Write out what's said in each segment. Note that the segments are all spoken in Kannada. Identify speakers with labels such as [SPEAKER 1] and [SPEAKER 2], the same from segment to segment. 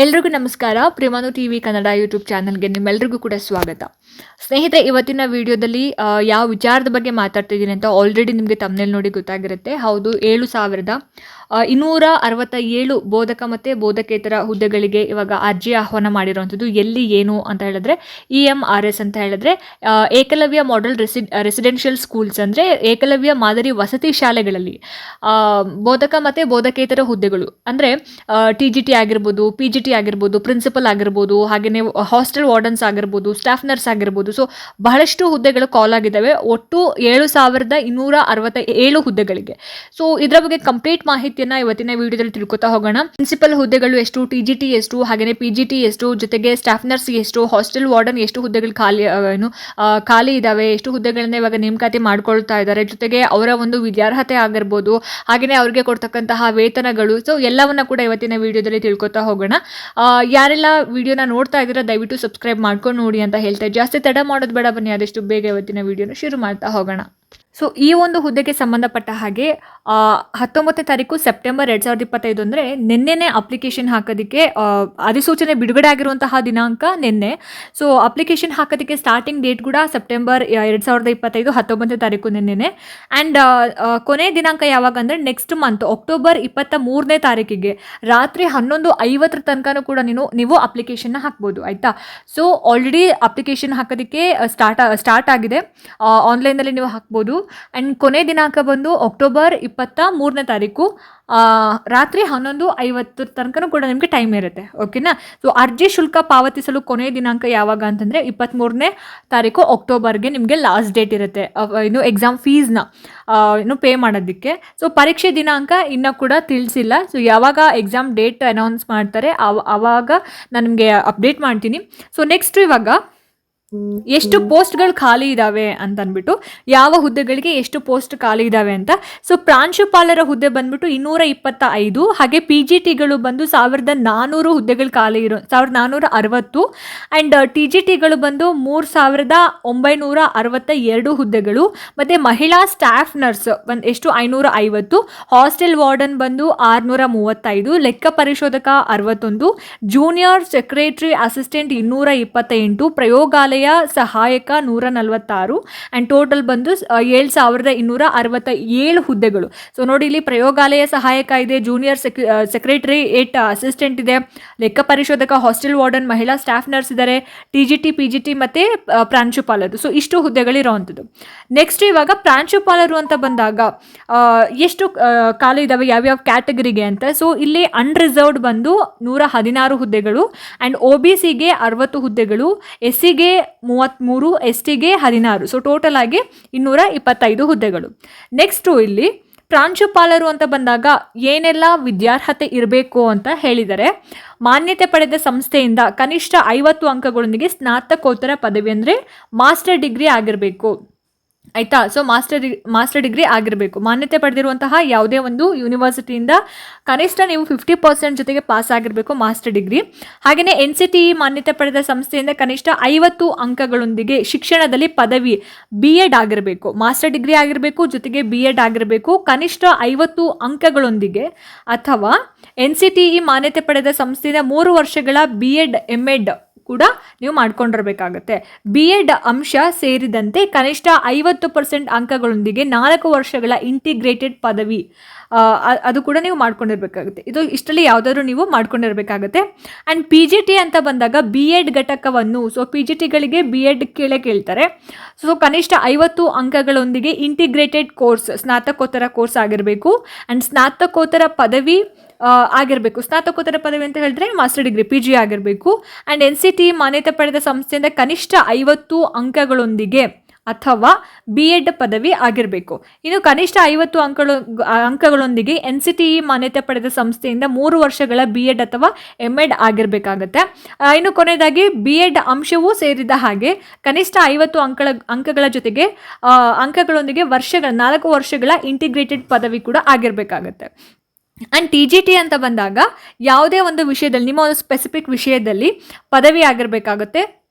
[SPEAKER 1] ಎಲ್ರಿಗೂ ನಮಸ್ಕಾರ. ಪ್ರೇಮಾನು ಟಿ ವಿ ಕನ್ನಡ ಯೂಟ್ಯೂಬ್ ಚಾನಲ್ಗೆ ನಿಮ್ಮೆಲ್ರಿಗೂ ಕೂಡ ಸ್ವಾಗತ. ಸ್ನೇಹಿತರೆ, ಇವತ್ತಿನ ವಿಡಿಯೋದಲ್ಲಿ ಯಾವ ವಿಚಾರದ ಬಗ್ಗೆ ಮಾತಾಡ್ತಿದ್ದೀನಿ ಅಂತ ಆಲ್ರೆಡಿ ನಿಮಗೆ ತಮ್ಮನೇಲಿ ನೋಡಿ ಗೊತ್ತಾಗಿರುತ್ತೆ. ಹೌದು, ಏಳು ಸಾವಿರದ ಇನ್ನೂರ ಅರವತ್ತ ಏಳು ಬೋಧಕ ಮತ್ತು ಬೋಧಕೇತರ ಹುದ್ದೆಗಳಿಗೆ ಇವಾಗ ಅರ್ಜಿ ಆಹ್ವಾನ ಮಾಡಿರುವಂಥದ್ದು ಎಲ್ಲಿ, ಏನು ಅಂತ ಹೇಳಿದ್ರೆ, ಇ ಎಂ ಆರ್ ಎಸ್ ಅಂತ ಹೇಳಿದ್ರೆ Eklavya model resi residential schools ಅಂದರೆ ಏಕಲವ್ಯ ಮಾದರಿ ವಸತಿ ಶಾಲೆಗಳಲ್ಲಿ ಬೋಧಕ ಮತ್ತು ಬೋಧಕೇತರ ಹುದ್ದೆಗಳು. ಅಂದರೆ ಟಿ ಜಿ ಟಿ ಆಗಿರ್ಬೋದು ಪಿ ಜಿ ಟಿ ಆಗಿರ್ಬೋದು ಪ್ರಿನ್ಸಿಪಲ್ ಆಗಿರ್ಬೋದು ಹಾಗೆಯೇ ಹಾಸ್ಟೆಲ್ ವಾರ್ಡನ್ಸ್ ಆಗಿರ್ಬೋದು ಸ್ಟಾಫ್ ನರ್ಸ್ ಆಗಿರ್ಬೋದು. ಸೊ ಬಹಳಷ್ಟು ಹುದ್ದೆಗಳು ಕಾಲ್ ಆಗಿದ್ದಾವೆ. ಒಟ್ಟು ಏಳು ಸಾವಿರದ ಇನ್ನೂರ ಅರವತ್ತ ಏಳು ಹುದ್ದೆಗಳಿಗೆ. ಸೊ ಇದರ ಬಗ್ಗೆ ಕಂಪ್ಲೀಟ್ ಮಾಹಿತಿಯನ್ನ ಇವತ್ತಿನ ವಿಡಿಯೋದಲ್ಲಿ ತಿಳ್ಕೊತಾ ಹೋಗೋಣ. ಪ್ರಿನ್ಸಿಪಲ್ ಹುದ್ದೆಗಳು ಎಷ್ಟು ಟಿ ಜಿ ಟಿ ಎಷ್ಟು ಹಾಗೆಯೇ ಪಿ ಜಿ ಟಿ ಎಷ್ಟು, ಜೊತೆಗೆ ಸ್ಟಾಫ್ ನರ್ಸ್ ಎಷ್ಟು ಹಾಸ್ಟೆಲ್ ವಾರ್ಡನ್ ಎಷ್ಟು ಹುದ್ದೆಗಳು ಖಾಲಿ ಏನು ಖಾಲಿ ಇದಾವೆ, ಎಷ್ಟು ಹುದ್ದೆಗಳನ್ನ ಇವಾಗ ನೇಮಕಾತಿ ಮಾಡ್ಕೊಳ್ತಾ ಇದ್ದಾರೆ ಜೊತೆಗೆ ಅವರ ಒಂದು ವಿದ್ಯಾರ್ಹತೆ ಆಗಿರ್ಬೋದು ಹಾಗೆಯೇ ಅವ್ರಿಗೆ ಕೊಡ್ತಕ್ಕಂತಹ ವೇತನಗಳು. ಸೊ ಎಲ್ಲವನ್ನ ಕೂಡ ಇವತ್ತಿನ ವಿಡಿಯೋದಲ್ಲಿ ತಿಳ್ಕೊತಾ ಹೋಗೋಣ. ಯಾರೆಲ್ಲ ವೀಡಿಯೋನ ನೋಡ್ತಾ ಇದ್ದೀರಾ, ದಯವಿಟ್ಟು ಸಬ್ಸ್ಕ್ರೈಬ್ ಮಾಡ್ಕೊಂಡು ನೋಡಿ ಅಂತ ಹೇಳ್ತಾ ಜಾಸ್ತಿ ತಡ ಮಾಡೋದು ಬೇಡ ಬನ್ನಿ, ಆದಷ್ಟು ಬೇಗ ಇವತ್ತಿನ ವಿಡಿಯೋನ ಶುರು ಮಾಡ್ತಾ ಹೋಗೋಣ. ಸೊ ಈ ಒಂದು ಹುದ್ದೆಗೆ ಸಂಬಂಧಪಟ್ಟ ಹಾಗೆ ಹತ್ತೊಂಬತ್ತನೇ ತಾರೀಕು ಸೆಪ್ಟೆಂಬರ್ ಎರಡು ಸಾವಿರದ ಇಪ್ಪತ್ತೈದು ಅಂದರೆ ನಿನ್ನೆನೇ ಅಪ್ಲಿಕೇಶನ್ ಹಾಕೋದಕ್ಕೆ ಅಧಿಸೂಚನೆ ಬಿಡುಗಡೆ ಆಗಿರುವಂತಹ ದಿನಾಂಕ ನಿನ್ನೆ. ಸೊ ಅಪ್ಲಿಕೇಶನ್ ಹಾಕೋದಕ್ಕೆ ಸ್ಟಾರ್ಟಿಂಗ್ ಡೇಟ್ ಕೂಡ ಸೆಪ್ಟೆಂಬರ್ ಎರಡು ಸಾವಿರದ ಇಪ್ಪತ್ತೈದು ಹತ್ತೊಂಬತ್ತನೇ ತಾರೀಕು ನಿನ್ನೆನೆ. ಆ್ಯಂಡ್ ಕೊನೆ ದಿನಾಂಕ ಯಾವಾಗ ಅಂದರೆ ನೆಕ್ಸ್ಟ್ ಮಂತ್ ಅಕ್ಟೋಬರ್ ಇಪ್ಪತ್ತ ಮೂರನೇ ತಾರೀಕಿಗೆ. ರಾತ್ರಿ ಹನ್ನೊಂದು ಐವತ್ತರ ತನಕನೂ ಕೂಡ ನೀನು, ನೀವು ಅಪ್ಲಿಕೇಶನ್ನ ಹಾಕ್ಬೋದು, ಆಯಿತಾ? ಸೊ ಆಲ್ರೆಡಿ ಅಪ್ಲಿಕೇಶನ್ ಹಾಕೋದಕ್ಕೆ ಸ್ಟಾರ್ಟ್ ಸ್ಟಾರ್ಟ್ ಆಗಿದೆ. ಆನ್ಲೈನಲ್ಲಿ ನೀವು ಹಾಕ್ಬೋದು. ಆ್ಯಂಡ್ ಕೊನೆ ದಿನಾಂಕ ಬಂದು ಅಕ್ಟೋಬರ್ ಇಪ್ಪತ್ತ ಮೂರನೇ ತಾರೀಕು ರಾತ್ರಿ ಹನ್ನೊಂದು ಐವತ್ತರ ತನಕನೂ ಕೂಡ ನಿಮಗೆ ಟೈಮ್ ಇರುತ್ತೆ. ಓಕೆನಾ ಸೊ ಅರ್ಜಿ ಶುಲ್ಕ ಪಾವತಿಸಲು ಕೊನೆಯ ದಿನಾಂಕ ಯಾವಾಗ ಅಂತಂದರೆ ಇಪ್ಪತ್ತ್ಮೂರನೇ ತಾರೀಕು ಅಕ್ಟೋಬರ್ಗೆ ನಿಮಗೆ ಲಾಸ್ಟ್ ಡೇಟ್ ಇರುತ್ತೆ. ಇನ್ನು ಎಕ್ಸಾಮ್ ಫೀಸ್ನ ಇನ್ನು ಪೇ ಮಾಡೋದಕ್ಕೆ. ಸೊ ಪರೀಕ್ಷೆ ದಿನಾಂಕ ಇನ್ನೂ ಕೂಡ ತಿಳಿಸಿಲ್ಲ. ಸೊ ಯಾವಾಗ ಎಕ್ಸಾಮ್ ಡೇಟ್ ಅನೌನ್ಸ್ ಮಾಡ್ತಾರೆ ಅವ ಆವಾಗ ನಾನು ನಿಮಗೆ ಅಪ್ಡೇಟ್ ಮಾಡ್ತೀನಿ. ಸೊ ನೆಕ್ಸ್ಟ್ ಇವಾಗ ಎಷ್ಟು ಪೋಸ್ಟ್ಗಳು ಖಾಲಿ ಇದ್ದಾವೆ ಅಂತ ಅಂದ್ಬಿಟ್ಟು, ಯಾವ ಹುದ್ದೆಗಳಿಗೆ ಎಷ್ಟು ಪೋಸ್ಟ್ ಖಾಲಿ ಇದ್ದಾವೆ ಅಂತ. ಸೊ ಪ್ರಾಂಶುಪಾಲರ ಹುದ್ದೆ ಬಂದ್ಬಿಟ್ಟು ಇನ್ನೂರ ಇಪ್ಪತ್ತ ಐದು ಹಾಗೆ ಪಿ ಜಿ ಟಿಗಳು ಬಂದು ಸಾವಿರದ ನಾನ್ನೂರು ಹುದ್ದೆಗಳು ಖಾಲಿ ಇರೋ, ಸಾವಿರದ ನಾನ್ನೂರ ಅರವತ್ತು ಆ್ಯಂಡ್ ಟಿ ಜಿ ಟಿಗಳು ಬಂದು ಮೂರು ಸಾವಿರದ ಒಂಬೈನೂರ ಅರವತ್ತ ಎರಡು ಹುದ್ದೆಗಳು, ಮತ್ತು ಮಹಿಳಾ ಸ್ಟಾಫ್ ನರ್ಸ್ ಬಂದು ಎಷ್ಟು? ಐನೂರ ಐವತ್ತು ಹಾಸ್ಟೆಲ್ ವಾರ್ಡನ್ ಬಂದು ಆರುನೂರ ಮೂವತ್ತೈದು ಲೆಕ್ಕ ಪರಿಶೋಧಕ ಅರವತ್ತೊಂದು, ಜೂನಿಯರ್ ಸೆಕ್ರೆಟರಿ ಅಸಿಸ್ಟೆಂಟ್ ಇನ್ನೂರ ಇಪ್ಪತ್ತ ಎಂಟು ಪ್ರಯೋಗಾಲಯ ಸಹಾಯಕ ನೂರ ನಲವತ್ತಾರು. ಆ್ಯಂಡ್ ಟೋಟಲ್ ಬಂದು ಏಳು ಸಾವಿರದ ಇನ್ನೂರ ಅರವತ್ತ ಏಳು ಹುದ್ದೆಗಳು. ಸೊ ನೋಡಿ ಇಲ್ಲಿ ಪ್ರಯೋಗಾಲಯ ಸಹಾಯಕ ಇದೆ junior sec secretariat assistant ಇದೆ. ಲೆಕ್ಕ ಪರಿಶೋಧಕ ಹಾಸ್ಟೆಲ್ ವಾರ್ಡನ್ ಮಹಿಳಾ ಸ್ಟಾಫ್ ನರ್ಸ್ ಇದ್ದಾರೆ T G T, P G T ಮತ್ತು ಪ್ರಾಂಶುಪಾಲರು. ಸೊ ಇಷ್ಟು ಹುದ್ದೆಗಳಿರುವಂಥದ್ದು. ನೆಕ್ಸ್ಟ್ ಇವಾಗ ಪ್ರಾಂಶುಪಾಲರು ಅಂತ ಬಂದಾಗ ಎಷ್ಟು ಕಾಲು ಇದ್ದಾವೆ ಯಾವ್ಯಾವ ಕ್ಯಾಟಗರಿಗೆ ಅಂತ. ಸೊ ಇಲ್ಲಿ ಅನ್ರಿಸರ್ವ್ಡ್ ಬಂದು ನೂರ ಹದಿನಾರು ಹುದ್ದೆಗಳು. ಆ್ಯಂಡ್ ಒ ಬಿ ಸಿಗೆ ಅರವತ್ತು ಹುದ್ದೆಗಳು. ಎಸ್ ಸಿಗೆ ಮೂವತ್ತ್ಮೂರು ಎಸ್ ಟಿಗೆ ಹದಿನಾರು. ಸೊ ಟೋಟಲ್ ಆಗಿ ಇನ್ನೂರ ಇಪ್ಪತ್ತೈದು ಹುದ್ದೆಗಳು. ನೆಕ್ಸ್ಟು ಇಲ್ಲಿ ಪ್ರಾಂಶುಪಾಲರು ಅಂತ ಬಂದಾಗ ಏನೆಲ್ಲ ವಿದ್ಯಾರ್ಹತೆ ಇರಬೇಕು ಅಂತ ಹೇಳಿದರೆ, ಮಾನ್ಯತೆ ಪಡೆದ ಸಂಸ್ಥೆಯಿಂದ ಕನಿಷ್ಠ ಐವತ್ತು ಅಂಕಗಳೊಂದಿಗೆ ಸ್ನಾತಕೋತ್ತರ ಪದವಿ ಅಂದರೆ ಮಾಸ್ಟರ್ ಡಿಗ್ರಿ ಆಗಿರಬೇಕು. ಆಯಿತಾ? ಸೊ ಮಾಸ್ಟರ್ ಮಾಸ್ಟರ್ ಡಿಗ್ರಿ ಆಗಿರಬೇಕು. ಮಾನ್ಯತೆ ಪಡೆದಿರುವಂತಹ ಯಾವುದೇ ಒಂದು ಯೂನಿವರ್ಸಿಟಿಯಿಂದ ಕನಿಷ್ಠ ನೀವು ಫಿಫ್ಟಿ ಪರ್ಸೆಂಟ್ ಜೊತೆಗೆ ಪಾಸ್ ಆಗಿರಬೇಕು ಮಾಸ್ಟರ್ ಡಿಗ್ರಿ ಹಾಗೆಯೇ ಎನ್ ಸಿ ಟಿ ಮಾನ್ಯತೆ ಪಡೆದ ಸಂಸ್ಥೆಯಿಂದ ಕನಿಷ್ಠ ಐವತ್ತು ಅಂಕಗಳೊಂದಿಗೆ ಶಿಕ್ಷಣದಲ್ಲಿ ಪದವಿ ಬಿ ಎಡ್ ಆಗಿರಬೇಕು. ಮಾಸ್ಟರ್ ಡಿಗ್ರಿ ಆಗಿರಬೇಕು, ಜೊತೆಗೆ ಬಿ ಎಡ್ ಆಗಿರಬೇಕು. ಕನಿಷ್ಠ ಐವತ್ತು ಅಂಕಗಳೊಂದಿಗೆ ಅಥವಾ ಎನ್ ಸಿ ಟಿ ಇ ಮಾನ್ಯತೆ ಪಡೆದ ಸಂಸ್ಥೆಯಿಂದ ಮೂರು ವರ್ಷಗಳ ಬಿ ಎಡ್ ಎಂ ಎಡ್ ಕೂಡ ನೀವು ಮಾಡ್ಕೊಂಡಿರಬೇಕಾಗುತ್ತೆ. ಬಿ ಎಡ್ ಅಂಶ ಸೇರಿದಂತೆ ಕನಿಷ್ಠ ಐವತ್ತು ಪರ್ಸೆಂಟ್ ಅಂಕಗಳೊಂದಿಗೆ ನಾಲ್ಕು ವರ್ಷಗಳ ಇಂಟಿಗ್ರೇಟೆಡ್ ಪದವಿ ಅದು ಕೂಡ ನೀವು ಮಾಡ್ಕೊಂಡಿರಬೇಕಾಗುತ್ತೆ. ಇದು ಇಷ್ಟರಲ್ಲಿ ಯಾವುದಾದ್ರೂ ನೀವು ಮಾಡ್ಕೊಂಡಿರಬೇಕಾಗತ್ತೆ. ಆ್ಯಂಡ್ ಪಿ ಜಿ ಟಿ ಅಂತ ಬಂದಾಗ ಬಿ ಎಡ್ ಘಟಕವನ್ನು ಸೊ ಪಿ ಜಿ ಟಿಗಳಿಗೆ ಬಿ ಎಡ್ ಕೇಳೇ ಕೇಳ್ತಾರೆ. ಸೊ ಕನಿಷ್ಠ ಐವತ್ತು ಅಂಕಗಳೊಂದಿಗೆ ಇಂಟಿಗ್ರೇಟೆಡ್ ಕೋರ್ಸ್ ಸ್ನಾತಕೋತ್ತರ ಕೋರ್ಸ್ ಆಗಿರಬೇಕು. ಆ್ಯಂಡ್ ಸ್ನಾತಕೋತ್ತರ ಪದವಿ ಆಗಿರಬೇಕು. ಸ್ನಾತಕೋತ್ತರ ಪದವಿ ಅಂತ ಹೇಳಿದ್ರೆ ಮಾಸ್ಟರ್ ಡಿಗ್ರಿ ಪಿ ಜಿ ಆಗಿರಬೇಕು. ಆ್ಯಂಡ್ ಎನ್ ಸಿ ಟಿ ಮಾನ್ಯತೆ ಪಡೆದ ಸಂಸ್ಥೆಯಿಂದ ಕನಿಷ್ಠ ಐವತ್ತು ಅಂಕಗಳೊಂದಿಗೆ ಅಥವಾ ಬಿ ಎಡ್ ಪದವಿ ಆಗಿರಬೇಕು. ಇನ್ನು ಕನಿಷ್ಠ ಐವತ್ತು ಅಂಕಗಳು ಅಂಕಗಳೊಂದಿಗೆ ಎನ್ ಸಿ ಟಿ ಇ ಮಾನ್ಯತೆ ಪಡೆದ ಸಂಸ್ಥೆಯಿಂದ ಮೂರು ವರ್ಷಗಳ ಬಿ ಎಡ್ ಅಥವಾ ಎಂ ಎಡ್ ಆಗಿರಬೇಕಾಗತ್ತೆ. ಇನ್ನು ಕೊನೆಯದಾಗಿ ಬಿ ಎಡ್ ಅಂಶವೂ ಸೇರಿದ ಹಾಗೆ ಕನಿಷ್ಠ ಐವತ್ತು ಅಂಕಗಳ ಅಂಕಗಳ ಜೊತೆಗೆ ಅಂಕಗಳೊಂದಿಗೆ ವರ್ಷಗಳ, ನಾಲ್ಕು ವರ್ಷಗಳ ಇಂಟಿಗ್ರೇಟೆಡ್ ಪದವಿ ಕೂಡ ಆಗಿರಬೇಕಾಗತ್ತೆ. ಆ್ಯಂಡ್ ಟಿ ಜಿ ಟಿ ಅಂತ ಬಂದಾಗ ಯಾವುದೇ ಒಂದು ವಿಷಯದಲ್ಲಿ, ನಿಮ್ಮ ಒಂದು ಸ್ಪೆಸಿಫಿಕ್ ವಿಷಯದಲ್ಲಿ ಪದವಿ ಆಗಿರಬೇಕಾಗುತ್ತೆ.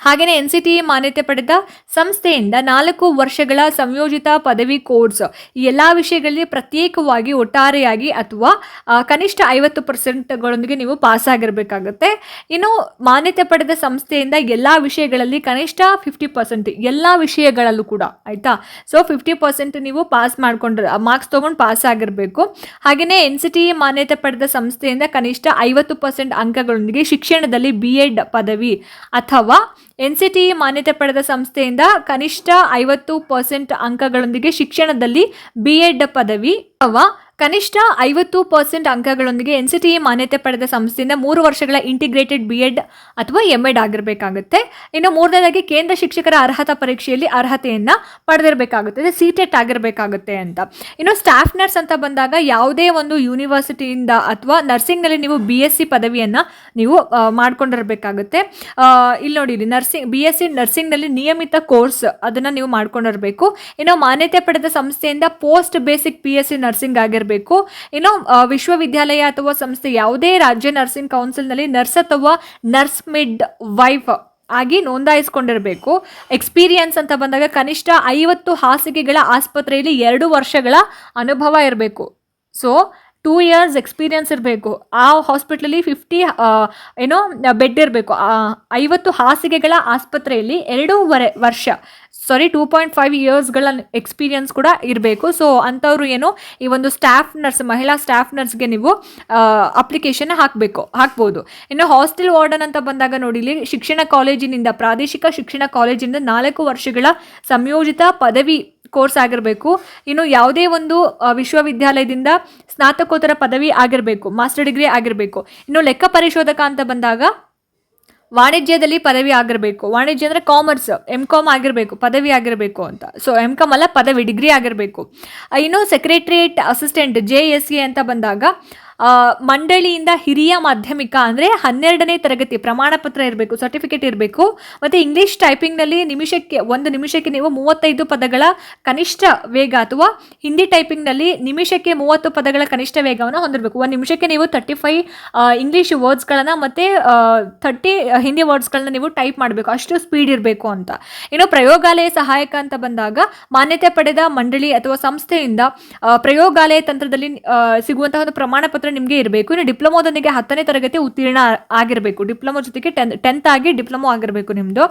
[SPEAKER 1] ಹಾಗೆಯೇ ಎನ್ ಸಿ ಟಿ ಮಾನ್ಯತೆ ಪಡೆದ ಸಂಸ್ಥೆಯಿಂದ ನಾಲ್ಕು ವರ್ಷಗಳ ಸಂಯೋಜಿತ ಪದವಿ ಕೋರ್ಸ್. ಎಲ್ಲ ವಿಷಯಗಳಲ್ಲಿ ಪ್ರತ್ಯೇಕವಾಗಿ ಒಟ್ಟಾರೆಯಾಗಿ ಅಥವಾ ಕನಿಷ್ಠ ಐವತ್ತು ಪರ್ಸೆಂಟ್ಗಳೊಂದಿಗೆ ನೀವು ಪಾಸ್ ಆಗಿರಬೇಕಾಗುತ್ತೆ. ಇನ್ನು ಮಾನ್ಯತೆ ಪಡೆದ ಸಂಸ್ಥೆಯಿಂದ ಎಲ್ಲ ವಿಷಯಗಳಲ್ಲಿ ಕನಿಷ್ಠ ಫಿಫ್ಟಿ ಪರ್ಸೆಂಟ್, ಎಲ್ಲ ವಿಷಯಗಳಲ್ಲೂ ಕೂಡ, ಆಯಿತಾ? ಸೊ, ಫಿಫ್ಟಿ ಪರ್ಸೆಂಟ್ ನೀವು ಪಾಸ್ ಮಾಡಿಕೊಂಡ್ರೆ ಮಾರ್ಕ್ಸ್ ತೊಗೊಂಡು ಪಾಸ್ ಆಗಿರಬೇಕು. ಹಾಗೆಯೇ ಎನ್ ಸಿ ಟಿ ಮಾನ್ಯತೆ ಪಡೆದ ಸಂಸ್ಥೆಯಿಂದ ಕನಿಷ್ಠ ಐವತ್ತು ಪರ್ಸೆಂಟ್ ಅಂಕಗಳೊಂದಿಗೆ ಶಿಕ್ಷಣದಲ್ಲಿ ಬಿ ಎಡ್ ಪದವಿ ಅಥವಾ ಎನ್ ಸಿ ಟಿ ಮಾನ್ಯತೆ ಪಡೆದ ಸಂಸ್ಥೆಯಿಂದ ಕನಿಷ್ಠ ಐವತ್ತು ಪರ್ಸೆಂಟ್ ಅಂಕಗಳೊಂದಿಗೆ ಶಿಕ್ಷಣದಲ್ಲಿ ಬಿ ಎಡ್ ಪದವಿ ಅಥವಾ ಕನಿಷ್ಠ ಐವತ್ತು ಪರ್ಸೆಂಟ್ ಅಂಕಗಳೊಂದಿಗೆ ಎನ್ ಸಿ ಟಿ ಇ ಮಾನ್ಯತೆ ಪಡೆದ ಸಂಸ್ಥೆಯಿಂದ ಮೂರು ವರ್ಷಗಳ ಇಂಟಿಗ್ರೇಟೆಡ್ ಬಿ ಎಡ್ ಅಥವಾ ಎಂ ಎಡ್ ಆಗಿರಬೇಕಾಗುತ್ತೆ. ಇನ್ನು ಮೂರನೇದಾಗಿ ಕೇಂದ್ರ ಶಿಕ್ಷಕರ ಅರ್ಹತಾ ಪರೀಕ್ಷೆಯಲ್ಲಿ ಅರ್ಹತೆಯನ್ನು ಪಡೆದಿರಬೇಕಾಗುತ್ತೆ. ಸಿ ಟೆಟ್ ಆಗಿರಬೇಕಾಗುತ್ತೆ ಅಂತ. ಇನ್ನು ಸ್ಟಾಫ್ ನರ್ಸ್ ಅಂತ ಬಂದಾಗ ಯಾವುದೇ ಒಂದು ಯೂನಿವರ್ಸಿಟಿಯಿಂದ ಅಥವಾ ನರ್ಸಿಂಗ್ನಲ್ಲಿ ನೀವು ಬಿ ಎಸ್ ಸಿ ಪದವಿಯನ್ನು ನೀವು ಮಾಡ್ಕೊಂಡಿರಬೇಕಾಗುತ್ತೆ. ಇಲ್ಲಿ ನೋಡಿ, ಇಲ್ಲಿ ನರ್ಸಿಂಗ್ ಬಿ ಎಸ್ ಸಿ ನರ್ಸಿಂಗ್ನಲ್ಲಿ ನಿಯಮಿತ ಕೋರ್ಸ್ ಅದನ್ನು ನೀವು ಮಾಡ್ಕೊಂಡಿರಬೇಕು. ಇನ್ನು ಮಾನ್ಯತೆ ಪಡೆದ ಸಂಸ್ಥೆಯಿಂದ post basic B S C nursing ಆಗಿರಬೇಕು. ಇನ್ನು ಆ, ವಿಶ್ವವಿದ್ಯಾಲಯ ಅಥವಾ ಸಂಸ್ಥೆ ಯಾವುದೇ ರಾಜ್ಯ ನರ್ಸಿಂಗ್ ಕೌನ್ಸಿಲ್ನಲ್ಲಿ ನರ್ಸ್ ಅಥವಾ ನರ್ಸ್ ಮಿಡ್ ವೈಫ್ ಆಗಿ ನೋಂದಾಯಿಸ್ಕೊಂಡಿರಬೇಕು. ಎಕ್ಸ್ಪೀರಿಯನ್ಸ್ ಅಂತ ಬಂದಾಗ ಕನಿಷ್ಠ ಐವತ್ತು ಹಾಸಿಗೆಗಳ ಆಸ್ಪತ್ರೆಯಲ್ಲಿ ಎರಡು ವರ್ಷಗಳ ಅನುಭವ ಇರಬೇಕು. ಸೊ ಟೂ ಇಯರ್ಸ್ ಎಕ್ಸ್ಪೀರಿಯನ್ಸ್ ಇರಬೇಕು. ಆ ಹಾಸ್ಪಿಟ್ಲಲ್ಲಿ ಫಿಫ್ಟಿ ಏನೋ ಬೆಡ್ ಇರಬೇಕು. ಐವತ್ತು ಹಾಸಿಗೆಗಳ ಆಸ್ಪತ್ರೆಯಲ್ಲಿ ಎರಡೂವರೆ ವರ್ಷ ಸಾರಿ ಟೂ ಪಾಯಿಂಟ್ ಫೈವ್ ಇಯರ್ಸ್ಗಳ ಎಕ್ಸ್ಪೀರಿಯನ್ಸ್ ಕೂಡ ಇರಬೇಕು. ಸೊ ಅಂಥವ್ರು ಏನು, ಈ ಒಂದು ಸ್ಟಾಫ್ ನರ್ಸ್ ಮಹಿಳಾ ಸ್ಟಾಫ್ ನರ್ಸ್ಗೆ ನೀವು ಅಪ್ಲಿಕೇಶನ್ ಹಾಕಬೇಕು, ಹಾಕ್ಬೋದು. ಇನ್ನು ಹಾಸ್ಟೆಲ್ ವಾರ್ಡನ್ ಅಂತ ಬಂದಾಗ ನೋಡಿ, ಇಲ್ಲಿ ಶಿಕ್ಷಣ ಕಾಲೇಜಿನಿಂದ, ಪ್ರಾದೇಶಿಕ ಶಿಕ್ಷಣ ಕಾಲೇಜಿನಿಂದ ನಾಲ್ಕು ವರ್ಷಗಳ ಸಂಯೋಜಿತ ಪದವಿ ಕೋರ್ಸ್ ಆಗಿರಬೇಕು. ಇನ್ನು ಯಾವುದೇ ಒಂದು ವಿಶ್ವವಿದ್ಯಾಲಯದಿಂದ ಸ್ನಾತಕೋತ್ತರ ಪದವಿ ಆಗಿರಬೇಕು ಮಾಸ್ಟರ್ ಡಿಗ್ರಿ ಆಗಿರಬೇಕು. ಇನ್ನು ಲೆಕ್ಕ ಪರಿಶೋಧಕ ಅಂತ ಬಂದಾಗ ವಾಣಿಜ್ಯದಲ್ಲಿ ಪದವಿ ಆಗಿರಬೇಕು. ವಾಣಿಜ್ಯ ಅಂದರೆ ಕಾಮರ್ಸ್ ಎಂ ಕಾಮ್ ಆಗಿರಬೇಕು, ಪದವಿ ಆಗಿರಬೇಕು ಅಂತ. ಸೊ ಎಂ ಕಾಮ್ ಅಲ್ಲ ಪದವಿ ಡಿಗ್ರಿ ಆಗಿರಬೇಕು. ಇನ್ನು secretariat assistant J S A ಅಂತ ಬಂದಾಗ ಮಂಡಳಿಯಿಂದ ಹಿರಿಯ ಮಾಧ್ಯಮಿಕ ಅಂದರೆ ಹನ್ನೆರಡನೇ ತರಗತಿ ಪ್ರಮಾಣ ಪತ್ರ ಇರಬೇಕು ಸರ್ಟಿಫಿಕೇಟ್ ಇರಬೇಕು, ಮತ್ತು ಇಂಗ್ಲೀಷ್ ಟೈಪಿಂಗ್ನಲ್ಲಿ ನಿಮಿಷಕ್ಕೆ, ಒಂದು ನಿಮಿಷಕ್ಕೆ ನೀವು ಮೂವತ್ತೈದು ಪದಗಳ ಕನಿಷ್ಠ ವೇಗ ಅಥವಾ ಹಿಂದಿ ಟೈಪಿಂಗ್ನಲ್ಲಿ ನಿಮಿಷಕ್ಕೆ ಮೂವತ್ತು ಪದಗಳ ಕನಿಷ್ಠ ವೇಗವನ್ನು ಹೊಂದಿರಬೇಕು. ಒಂದು ನಿಮಿಷಕ್ಕೆ ನೀವು ತರ್ಟಿ ಫೈ ಇಂಗ್ಲೀಷ್ ವರ್ಡ್ಸ್ಗಳನ್ನು ಮತ್ತು ಥರ್ಟಿ ಹಿಂದಿ ವರ್ಡ್ಸ್ಗಳನ್ನ ನೀವು ಟೈಪ್ ಮಾಡಬೇಕು. ಅಷ್ಟು ಸ್ಪೀಡ್ ಇರಬೇಕು ಅಂತ. ಇನ್ನು ಪ್ರಯೋಗಾಲಯ ಸಹಾಯಕ ಅಂತ ಬಂದಾಗ ಮಾನ್ಯತೆ ಪಡೆದ ಮಂಡಳಿ ಅಥವಾ ಸಂಸ್ಥೆಯಿಂದ ಪ್ರಯೋಗಾಲಯ ತಂತ್ರದಲ್ಲಿ ಸಿಗುವಂತಹ ಒಂದು ಪ್ರಮಾಣ ಪತ್ರ ನಿಮಗೆ ಇರಬೇಕು. ಇನ್ನು ಡಿಪ್ಲೊಮೋದೊಂದಿಗೆ ಹತ್ತನೇ ತರಗತಿ ಉತ್ತೀರ್ಣ ಆಗಿರಬೇಕು. ಡಿಪ್ಲೊಮೊ ಜೊತೆಗೆ ಟೆನ್ ಟೆಂತ್ ಆಗಿ ಡಿಪ್ಲೊಮೊ ಆಗಿರಬೇಕು ನಿಮ್ಮದು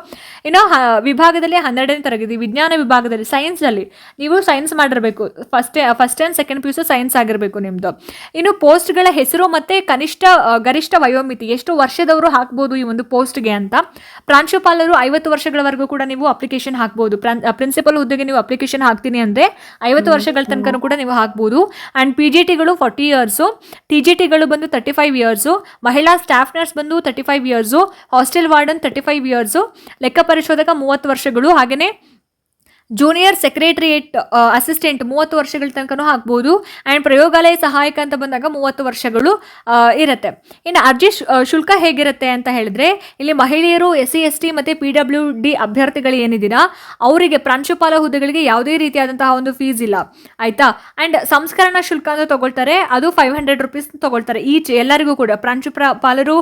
[SPEAKER 1] ಇನ್ನು ವಿಭಾಗದಲ್ಲಿ ಹನ್ನೆರಡನೇ ತರಗತಿ ವಿಜ್ಞಾನ ವಿಭಾಗದಲ್ಲಿ ಸೈನ್ಸಲ್ಲಿ ನೀವು ಸೈನ್ಸ್ ಮಾಡಿರಬೇಕು. First first and second P U science ಆಗಿರಬೇಕು ನಿಮ್ಮದು ಇನ್ನು ಪೋಸ್ಟ್ಗಳ ಹೆಸರು ಮತ್ತು ಕನಿಷ್ಠ ಗರಿಷ್ಠ ವಯೋಮಿತಿ ಎಷ್ಟು ವರ್ಷದವರು ಹಾಕ್ಬೋದು ಈ ಒಂದು ಪೋಸ್ಟ್ಗೆ ಅಂತ. ಪ್ರಾಂಶುಪಾಲರು ಐವತ್ತು ವರ್ಷಗಳವರೆಗೂ ಕೂಡ ನೀವು ಅಪ್ಲಿಕೇಶನ್ ಹಾಕ್ಬೋದು. ಪ್ರಿನ್ಸಿಪಲ್ ಹುದ್ದೆಗೆ ನೀವು ಅಪ್ಲಿಕೇಶನ್ ಹಾಕ್ತೀನಿ ಅಂದರೆ ಐವತ್ತು ವರ್ಷಗಳ ತನಕ ಕೂಡ ನೀವು ಹಾಕ್ಬೋದು. ಆ್ಯಂಡ್ ಪಿ ಜಿ ಟಿಗಳು ಫಾರ್ಟಿ ಇಯರ್ಸು ಟಿ ಜಿ ಟಿಗಳು ಬಂದು ತರ್ಟಿ ಫೈವ್ ಇಯರ್ಸು ಮಹಿಳಾ ಸ್ಟಾಫ್ ನರ್ಸ್ ಬಂದು thirty five years hostel warden thirty five years ಲೆಕ್ಕ ಪರಿಶೋಧಕ ಮೂವತ್ತು ವರ್ಷಗಳು ಹಾಗೆಯೇ ಜೂನಿಯರ್ ಸೆಕ್ರೆಟರಿಯೇಟ್ ಅಸಿಸ್ಟೆಂಟ್ ಮೂವತ್ತು ವರ್ಷಗಳ ತನಕನೂ ಹಾಕ್ಬೋದು ಆ್ಯಂಡ್ ಪ್ರಯೋಗಾಲಯ ಸಹಾಯಕ ಅಂತ ಬಂದಾಗ ಮೂವತ್ತು ವರ್ಷಗಳು ಆ, ಇರುತ್ತೆ. ಇನ್ನು ಅರ್ಜಿ ಶುಲ್ಕ ಹೇಗಿರುತ್ತೆ ಅಂತ ಹೇಳಿದ್ರೆ ಇಲ್ಲಿ ಮಹಿಳೆಯರು ಎಸ್ ಸಿ ಎಸ್ ಟಿ ಮತ್ತು ಪಿ ಡಬ್ಲ್ಯೂ ಡಿ ಅಭ್ಯರ್ಥಿಗಳು ಅವರಿಗೆ ಪ್ರಾಂಶುಪಾಲ ಹುದ್ದೆಗಳಿಗೆ ಯಾವುದೇ ರೀತಿಯಾದಂತಹ ಒಂದು ಫೀಸ್ ಇಲ್ಲ. ಆಯಿತಾ? ಆ್ಯಂಡ್ ಸಂಸ್ಕರಣಾ ಶುಲ್ಕ ಅಂತ ತೊಗೊಳ್ತಾರೆ ಅದು ಫೈವ್ ಹಂಡ್ರೆಡ್ ರುಪೀಸ್ ತೊಗೊಳ್ತಾರೆ ಈಚ್ ಎಲ್ಲರಿಗೂ ಕೂಡ. ಪ್ರಾಂಶುಪಾಲರು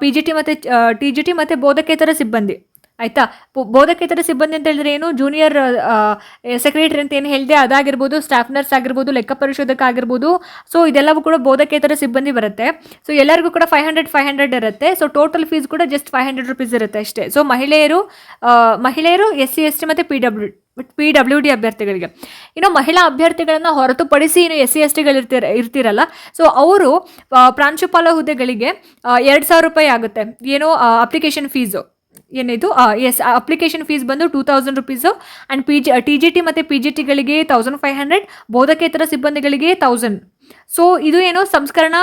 [SPEAKER 1] ಪಿ ಜಿ ಟಿ ಮತ್ತು ಟಿ ಜಿ ಟಿ ಮತ್ತು ಬೋಧಕೇತರ ಸಿಬ್ಬಂದಿ. ಆಯ್ತಾ? ಬೋಧಕೇತರ ಸಿಬ್ಬಂದಿ ಅಂತ ಹೇಳಿದ್ರೆ ಏನು? ಜೂನಿಯರ್ ಸೆಕ್ರೆಟರಿ ಅಂತ ಏನು ಹೇಳಿದೆ ಅದಾಗಿರ್ಬೋದು ಸ್ಟಾಫ್ ನರ್ಸ್ ಆಗಿರ್ಬೋದು, ಲೆಕ್ಕ ಪರಿಶೋಧಕ ಆಗಿರ್ಬೋದು. ಸೊ ಇದೆಲ್ಲವೂ ಕೂಡ ಬೋಧಕೇತರ ಸಿಬ್ಬಂದಿ ಬರುತ್ತೆ. ಸೊ ಎಲ್ಲರಿಗೂ ಕೂಡ ಫೈವ್ ಹಂಡ್ರೆಡ್ ಫೈವ್ ಹಂಡ್ರೆಡ್ ಇರುತ್ತೆ. ಸೊ ಟೋಟಲ್ ಫೀಸ್ ಕೂಡ ಜಸ್ಟ್ ಫೈವ್ ಹಂಡ್ರೆಡ್ ರುಪೀಸ್ ಇರುತ್ತೆ ಅಷ್ಟೇ. ಸೊ ಮಹಿಳೆಯರು ಮಹಿಳೆಯರು ಎಸ್ ಸಿ ಎಸ್ ಟಿ ಮತ್ತು P W P W D ಅಭ್ಯರ್ಥಿಗಳಿಗೆ. ಇನ್ನು ಮಹಿಳಾ ಅಭ್ಯರ್ಥಿಗಳನ್ನು ಹೊರತುಪಡಿಸಿ ಇನ್ನು ಎಸ್ ಸಿ ಎಸ್ ಟಿಗಳು ಇರ್ತಿರ, ಇರ್ತಿರಲ್ಲ? ಸೊ ಅವರು ಪ್ರಾಂಶುಪಾಲ ಹುದ್ದೆಗಳಿಗೆ ಎರಡು ಸಾವಿರ ರೂಪಾಯಿ ಆಗುತ್ತೆ. ಏನೋ ಅಪ್ಲಿಕೇಶನ್ ಫೀಸು ಏನಿದು? ಎಸ್ ಅಪ್ಲಿಕೇಶನ್ ಫೀಸ್ ಬಂದು two thousand rupees and P G T G T ಮತ್ತು ಪಿ ಜಿ ಟಿಗಳಿಗೆ ತೌಸಂಡ್ ಫೈವ್ ಹಂಡ್ರೆಡ್ ಬೋಧಕೇತರ ಸಿಬ್ಬಂದಿಗಳಿಗೆ ತೌಸಂಡ್ ಸೊ ಇದು ಏನು ಸಂಸ್ಕರಣ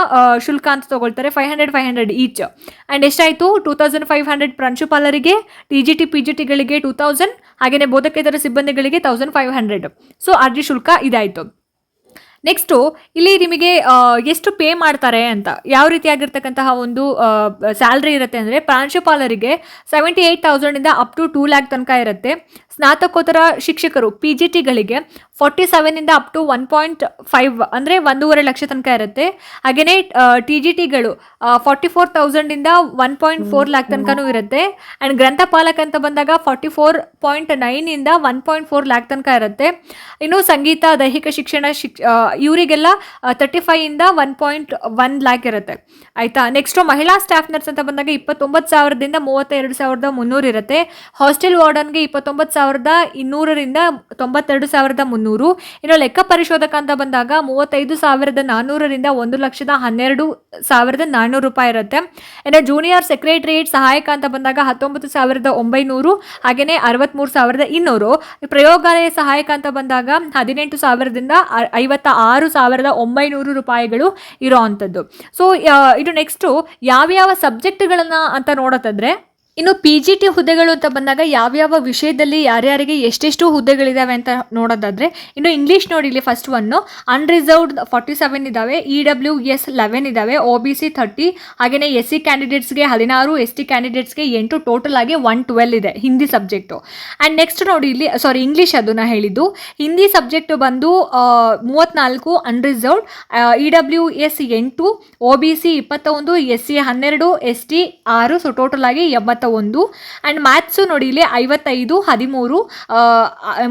[SPEAKER 1] ಶುಲ್ಕ ಅಂತ ತೊಗೊಳ್ತಾರೆ five hundred five hundred each and ಎಷ್ಟಾಯಿತು? Two thousand five hundred ಪ್ರಾಂಶುಪಾಲರಿಗೆ T G T P G ಟಿಗಳಿಗೆ two thousand ಹಾಗೆಯೇ ಬೋಧಕೇತರ ಸಿಬ್ಬಂದಿಗಳಿಗೆ ತೌಸಂಡ್ ಫೈವ್ ಹಂಡ್ರೆಡ್ ಸೊ ಅರ್ಜಿ ಶುಲ್ಕ ಇದಾಯಿತು. ನೆಕ್ಸ್ಟು ಇಲ್ಲಿ ನಿಮಗೆ ಎಷ್ಟು ಪೇ ಮಾಡ್ತಾರೆ ಅಂತ, ಯಾವ ರೀತಿಯಾಗಿರ್ತಕ್ಕಂತಹ ಒಂದು ಸ್ಯಾಲ್ರಿ ಇರುತ್ತೆ ಅಂದರೆ ಪ್ರಾಂಶುಪಾಲರಿಗೆ ಸೆವೆಂಟಿ ಏಯ್ಟ್ ತೌಸಂಡಿಂದ ಅಪ್ ಟು ಟೂ ಲ್ಯಾಕ್ ತನಕ ಇರುತ್ತೆ. ಸ್ನಾತಕೋತ್ತರ ಶಿಕ್ಷಕರು ಪಿ ಜಿ ಟಿಗಳಿಗೆ forty ಸೆವೆನಿಂದ up to one point five ಅಂದರೆ ಒಂದೂವರೆ ಲಕ್ಷ ತನಕ ಇರುತ್ತೆ. ಹಾಗೆಯೇ ಟಿ ಜಿ ಟಿಗಳು ಫಾರ್ಟಿ ಫೋರ್ ತೌಸಂಡಿಂದ ಒನ್ ಪಾಯಿಂಟ್ ಫೋರ್ ಲ್ಯಾಕ್ ತನಕನೂ ಇರುತ್ತೆ. ಆ್ಯಂಡ್ ಗ್ರಂಥಪಾಲಕ ಅಂತ ಬಂದಾಗ ಫಾರ್ಟಿ ಫೋರ್ ಪಾಯಿಂಟ್ ನೈನಿಂದ ಒನ್ ಪಾಯಿಂಟ್ ಫೋರ್ ಲ್ಯಾಕ್ ತನಕ ಇರುತ್ತೆ. ಇನ್ನು ಸಂಗೀತ ದೈಹಿಕ ಶಿಕ್ಷಣ ಶಿಕ್ ಇವರಿಗೆಲ್ಲ ತರ್ಟಿ ಇಂದ ಒನ್ ಪಾಯಿಂಟ್ ಒನ್ ಲ್ಯಾಕ್ ಇರುತ್ತೆ. ಆಯಿತಾ? ನೆಕ್ಸ್ಟು ಮಹಿಳಾ ಸ್ಟಾಫ್ ನರ್ಸ್ ಅಂತ ಬಂದಾಗ ಇಪ್ಪತ್ತೊಂಬತ್ತು ಸಾವಿರದಿಂದ ಮೂವತ್ತೆರಡು ಸಾವಿರದ ಮುನ್ನೂರು ಇರುತ್ತೆ. ಹಾಸ್ಟೆಲ್ ವಾರ್ಡನ್ಗೆ ಇಪ್ಪತ್ತೊಂಬತ್ತು ಸಾವಿರದ ಇನ್ನೂರರಿಂದ ತೊಂಬತ್ತೆರಡು ಸಾವಿರದ ಮುನ್ನೂರು. ಇನ್ನು ಲೆಕ್ಕ ಪರಿಶೋಧಕ ಅಂತ ಬಂದಾಗ ಮೂವತ್ತೈದು ಸಾವಿರದ ನಾನ್ನೂರರಿಂದ ಒಂದು ಲಕ್ಷದ ಹನ್ನೆರಡು ಸಾವಿರದ ನಾನ್ನೂರು ರೂಪಾಯಿ ಇರುತ್ತೆ. ಇನ್ನು ಜೂನಿಯರ್ ಸೆಕ್ರೆಟರಿಯೇಟ್ ಸಹಾಯಕ ಅಂತ ಬಂದಾಗ ಹತ್ತೊಂಬತ್ತು ಸಾವಿರದ ಒಂಬೈನೂರು ಹಾಗೆಯೇ ಅರವತ್ತ್ಮೂರು ಸಾವಿರದ ಇನ್ನೂರು. ಪ್ರಯೋಗಾಲಯ ಸಹಾಯಕ ಅಂತ ಬಂದಾಗ ಹದಿನೆಂಟು ಸಾವಿರದಿಂದ ಐವತ್ತ ಆರು ಸಾವಿರದ ಒಂಬೈನೂರು ರೂಪಾಯಿಗಳು ಇರೋ ಅಂಥದ್ದು. ಸೊ ಇದು ನೆಕ್ಸ್ಟು ಯಾವ್ಯಾವ ಸಬ್ಜೆಕ್ಟ್ಗಳನ್ನು ಅಂತ ನೋಡೋದಾದ್ರೆ ಇನ್ನು ಪಿ ಜಿ ಟಿ ಹುದ್ದೆಗಳು ಅಂತ ಬಂದಾಗ ಯಾವ್ಯಾವ ವಿಷಯದಲ್ಲಿ ಯಾರ್ಯಾರಿಗೆ ಎಷ್ಟೆಷ್ಟು ಹುದ್ದೆಗಳಿದ್ದಾವೆ ಅಂತ ನೋಡೋದಾದರೆ, ಇನ್ನು ಇಂಗ್ಲೀಷ್ ನೋಡಿ ಇಲ್ಲಿ first one unreserved forty seven ಇದಾವೆ ಇ ಡಬ್ಲ್ಯೂ ಎಸ್ ಲೆವೆನ್ ಇದ್ದಾವೆ ಒ ಬಿ ಸಿ ಥರ್ಟಿ ಹಾಗೆಯೇ ಎಸ್ ಸಿ ಕ್ಯಾಂಡಿಡೇಟ್ಸ್ಗೆ ಹದಿನಾರು ಎಸ್ ಟಿ ಕ್ಯಾಂಡಿಡೇಟ್ಸ್ಗೆ ಎಂಟು ಟೋಟಲ್ ಆಗಿ ಒನ್ ಟ್ವೆಲ್ ಇದೆ ಹಿಂದಿ ಸಬ್ಜೆಕ್ಟು ಆ್ಯಂಡ್ ನೆಕ್ಸ್ಟ್ ನೋಡಿ ಇಲ್ಲಿ ಸಾರಿ ಇಂಗ್ಲೀಷ್ ಅದನ್ನು ಹೇಳಿದ್ದು. ಹಿಂದಿ ಸಬ್ಜೆಕ್ಟು ಬಂದು ಮೂವತ್ತ್ನಾಲ್ಕು ಅನ್ರಿಸರ್ವ್ಡ್ ಇ ಡಬ್ಲ್ಯೂ ಎಸ್ ಎಂಟು ಒ ಬಿ ಸಿ ಇಪ್ಪತ್ತೊಂದು ಎಸ್ ಸಿ ಹನ್ನೆರಡು ಎಸ್ ಟಿ ಆರು ಸೊ ಟೋಟಲ್ ಆಗಿ ಎಂಬತ್ತ ಒಂದು. ಆ್ಯಂಡ್ ಮ್ಯಾಥ್ಸು ನೋಡಿ ಇಲ್ಲಿ ಐವತ್ತೈದು ಹದಿಮೂರು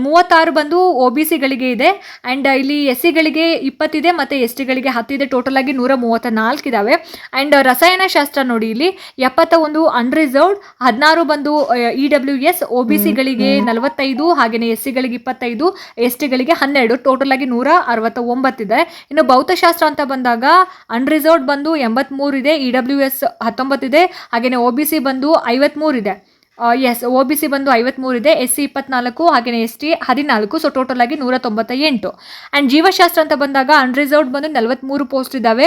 [SPEAKER 1] ಮೂವತ್ತಾರು ಬಂದು ಒ ಬಿ ಸಿಗಳಿಗೆ ಇದೆ. ಆ್ಯಂಡ್ ಇಲ್ಲಿ ಎಸ್ ಸಿಗಳಿಗೆ ಇಪ್ಪತ್ತಿದೆ ಮತ್ತು ಎಸ್ ಟಿಗಳಿಗೆ ಹತ್ತಿದೆ. ಟೋಟಲ್ ಆಗಿ ನೂರ ಮೂವತ್ತ ನಾಲ್ಕು ಇದ್ದಾವೆ ಆ್ಯಂಡ್ ರಸಾಯನಶಾಸ್ತ್ರ ನೋಡಿ ಇಲ್ಲಿ ಎಪ್ಪತ್ತ ಒಂದು ಅನ್ರಿಸರ್ವ್ಡ್ ಹದಿನಾರು ಬಂದು E W S O B ಸಿಗಳಿಗೆ ನಲವತ್ತೈದು ಹಾಗೆಯೇ ಎಸ್ ಸಿಗಳಿಗೆ ಇಪ್ಪತ್ತೈದು ಎಸ್ ಟಿಗಳಿಗೆ ಹನ್ನೆರಡು. ಟೋಟಲ್ ಆಗಿ ನೂರ ಅರವತ್ತ ಒಂಬತ್ತಿದೆ ಇನ್ನು ಭೌತಶಾಸ್ತ್ರ ಅಂತ ಬಂದಾಗ ಅನ್ರಿಸರ್ವ್ಡ್ ಬಂದು ಎಂಬತ್ಮೂರು ಇದೆ ಇ ಡಬ್ಲ್ಯೂ ಎಸ್ ಹತ್ತೊಂಬತ್ತಿದೆ ಹಾಗೆಯೇ ಒ ಬಿ ಸಿ ಬಂದು ಐವತ್ಮೂರು ಇದೆ. ಎಸ್ ಒ ಬಿ ಸಿ ಬಂದು ಐವತ್ಮೂರು ಇದೆ ಎಸ್ ಸಿ ಇಪ್ಪತ್ನಾಲ್ಕು ಹಾಗೆಯೇ ಎಸ್ ಟಿ ಹದಿನಾಲ್ಕು ಸೊ ಟೋಟಲ್ ಆಗಿ ನೂರ ತೊಂಬತ್ತ ಎಂಟು ಆ್ಯಂಡ್ ಜೀವಶಾಸ್ತ್ರ ಅಂತ ಬಂದಾಗ ಅನ್ರಿಸರ್ವ್ಡ್ ಬಂದು ನಲವತ್ತ್ಮೂರು ಪೋಸ್ಟ್ ಇದ್ದಾವೆ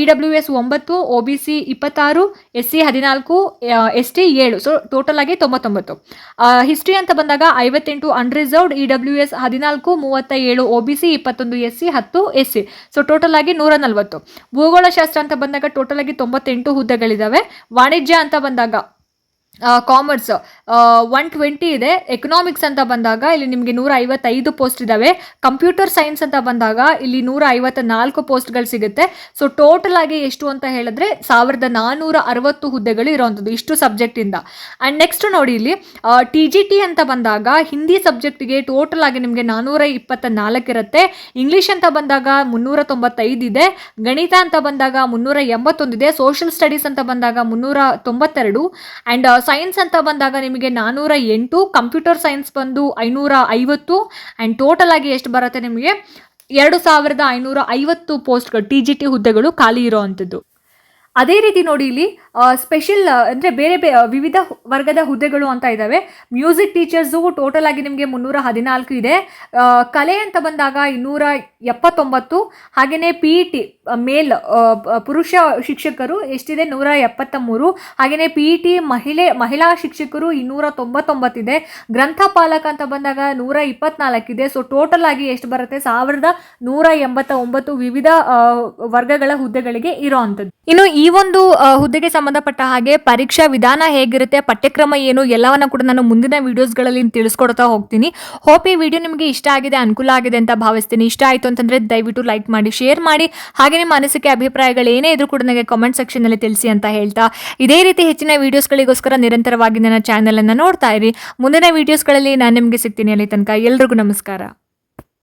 [SPEAKER 1] ಇ ಡಬ್ಲ್ಯೂ ಎಸ್ ಒಂಬತ್ತು ಒ ಬಿ ಸಿ ಇಪ್ಪತ್ತಾರು ಎಸ್ ಸಿ ಹದಿನಾಲ್ಕು ಎಸ್ ಟಿ ಏಳು ಸೊ ಟೋಟಲ್ ಆಗಿ ತೊಂಬತ್ತೊಂಬತ್ತು. ಹಿಸ್ಟ್ರಿ ಅಂತ ಬಂದಾಗ ಐವತ್ತೆಂಟು ಅನ್ರಿಸರ್ವ್ಡ್ ಇ ಡಬ್ಲ್ಯೂ ಎಸ್ ಹದಿನಾಲ್ಕು ಮೂವತ್ತ ಏಳು ಒ ಬಿ ಸಿ ಇಪ್ಪತ್ತೊಂದು ಎಸ್ ಸಿ ಹತ್ತು ಎಸ್ ಸಿ ಸೊ ಟೋಟಲ್ ಆಗಿ ನೂರ ನಲವತ್ತು ಭೂಗೋಳಶಾಸ್ತ್ರ ಅಂತ ಬಂದಾಗ ಟೋಟಲ್ ಆಗಿ ತೊಂಬತ್ತೆಂಟು ಹುದ್ದೆಗಳಿದ್ದಾವೆ ವಾಣಿಜ್ಯ ಅಂತ ಬಂದಾಗ ಕಾಮರ್ಸ್ ಒನ್ ಟ್ವೆಂಟಿ ಇದೆ. ಎಕನಾಮಿಕ್ಸ್ ಅಂತ ಬಂದಾಗ ಇಲ್ಲಿ ನಿಮಗೆ ನೂರ ಐವತ್ತೈದು ಪೋಸ್ಟ್ ಇದ್ದಾವೆ ಕಂಪ್ಯೂಟರ್ ಸೈನ್ಸ್ ಅಂತ ಬಂದಾಗ ಇಲ್ಲಿ ನೂರ ಐವತ್ತ ನಾಲ್ಕು ಪೋಸ್ಟ್ಗಳು ಸಿಗುತ್ತೆ. ಸೊ ಟೋಟಲ್ ಆಗಿ ಎಷ್ಟು ಅಂತ ಹೇಳಿದ್ರೆ ಸಾವಿರದ ನಾನ್ನೂರ ಅರವತ್ತು ಹುದ್ದೆಗಳು ಇರೋವಂಥದ್ದು ಇಷ್ಟು ಸಬ್ಜೆಕ್ಟಿಂದ ಆ್ಯಂಡ್ ನೆಕ್ಸ್ಟ್ ನೋಡಿ ಇಲ್ಲಿ ಟಿ ಜಿ ಟಿ ಅಂತ ಬಂದಾಗ ಹಿಂದಿ ಸಬ್ಜೆಕ್ಟಿಗೆ ಟೋಟಲ್ ಆಗಿ ನಿಮಗೆ ನಾನ್ನೂರ ಇಪ್ಪತ್ತ ನಾಲ್ಕು ಇರುತ್ತೆ. ಇಂಗ್ಲೀಷ್ ಅಂತ ಬಂದಾಗ ಮುನ್ನೂರ ತೊಂಬತ್ತೈದು ಇದೆ. ಗಣಿತ ಅಂತ ಬಂದಾಗ ಮುನ್ನೂರ ಎಂಬತ್ತೊಂದಿದೆ ಸೋಷಿಯಲ್ ಸ್ಟಡೀಸ್ ಅಂತ ಬಂದಾಗ ಮುನ್ನೂರ ತೊಂಬತ್ತೆರಡು ಆ್ಯಂಡ್ ಸೈನ್ಸ್ ಅಂತ ಬಂದಾಗ ನಿಮಗೆ ನಾನ್ನೂರ ಎಂಟು ಕಂಪ್ಯೂಟರ್ ಸೈನ್ಸ್ ಬಂದು ಐನೂರ ಐವತ್ತು ಆ್ಯಂಡ್ ಟೋಟಲ್ ಆಗಿ ಎಷ್ಟು ಬರುತ್ತೆ ನಿಮಗೆ? ಎರಡು ಸಾವಿರದ ಐನೂರ ಐವತ್ತು ಪೋಸ್ಟ್ಗಳು ಟಿ ಜಿ ಟಿ ಹುದ್ದೆಗಳು ಖಾಲಿ ಇರೋ ಅಂಥದ್ದು ಅದೇ ರೀತಿ ನೋಡಿ ಇಲ್ಲಿ ಸ್ಪೆಷಲ್ ಅಂದರೆ ಬೇರೆ ಬೇ ವಿವಿಧ ವರ್ಗದ ಹುದ್ದೆಗಳು ಅಂತ ಇದ್ದಾವೆ ಮ್ಯೂಸಿಕ್ ಟೀಚರ್ಸು ಟೋಟಲ್ ಆಗಿ ನಿಮಗೆ ಮುನ್ನೂರ ಹದಿನಾಲ್ಕು ಇದೆ. ಕಲೆ ಅಂತ ಬಂದಾಗ ಇನ್ನೂರ ಎಪ್ಪತ್ತೊಂಬತ್ತು. ಹಾಗೆಯೇ ಪಿ ಇ ಟಿ ಮೇಲ್ ಪುರುಷ ಶಿಕ್ಷಕರು ಎಷ್ಟಿದೆ? ನೂರ ಎಪ್ಪತ್ತ ಮೂರು ಹಾಗೆಯೇ ಪಿ ಇ ಟಿ ಮಹಿಳೆ, ಮಹಿಳಾ ಶಿಕ್ಷಕರು ಇನ್ನೂರ ತೊಂಬತ್ತೊಂಬತ್ತಿದೆ. ಗ್ರಂಥಪಾಲಕ ಅಂತ ಬಂದಾಗ ನೂರ ಇಪ್ಪತ್ನಾಲ್ಕಿದೆ ಸೊ ಟೋಟಲ್ ಆಗಿ ಎಷ್ಟು ಬರುತ್ತೆ? ಸಾವಿರದ ನೂರ ಎಂಬತ್ತ ಒಂಬತ್ತು ವಿವಿಧ ವರ್ಗಗಳ ಹುದ್ದೆಗಳಿಗೆ ಇರೋ ಅಂಥದ್ದು ಇನ್ನು ಈ ಒಂದು ಹುದ್ದೆಗೆ ಸಂಬಂಧಪಟ್ಟ ಹಾಗೆ ಪರೀಕ್ಷಾ ವಿಧಾನ ಹೇಗಿರುತ್ತೆ, ಪಠ್ಯಕ್ರಮ ಏನು, ಎಲ್ಲವನ್ನ ಕೂಡ ನಾನು ಮುಂದಿನ ವಿಡಿಯೋಸ್ಗಳಲ್ಲಿ ತಿಳಿಸ್ಕೊಡ್ತಾ ಹೋಗ್ತೀನಿ. ಹೋಪ್ ಈ ವಿಡಿಯೋ ನಿಮಗೆ ಇಷ್ಟ ಆಗಿದೆ, ಅನುಕೂಲ ಆಗಿದೆ ಅಂತ ಭಾವಿಸ್ತೀನಿ. ಇಷ್ಟ ಆಯಿತು ಅಂತಂದ್ರೆ ದಯವಿಟ್ಟು ಲೈಕ್ ಮಾಡಿ ಶೇರ್ ಮಾಡಿ. ಹಾಗೆ ನಿಮ್ಮ ಅನಿಸಿಕೆ, ಅಭಿಪ್ರಾಯಗಳು ಏನೇ ಇದ್ರೂ ಕೂಡ ನನಗೆ ಕಾಮೆಂಟ್ ಸೆಕ್ಷನಲ್ಲಿ ತಿಳಿಸಿ ಅಂತ ಹೇಳ್ತಾ. ಇದೇ ರೀತಿ ಹೆಚ್ಚಿನ ವಿಡಿಯೋಸ್ಗಳಿಗೋಸ್ಕರ ನಿರಂತರವಾಗಿ ನನ್ನ ಚಾನಲನ್ನು ನೋಡ್ತಾ ಇರಿ. ಮುಂದಿನ ವಿಡಿಯೋಸ್ಗಳಲ್ಲಿ ನಾನು ನಿಮಗೆ ಸಿಗ್ತೀನಿ ಅಲ್ಲಿ ತನಕ. ಎಲ್ರಿಗೂ ನಮಸ್ಕಾರ.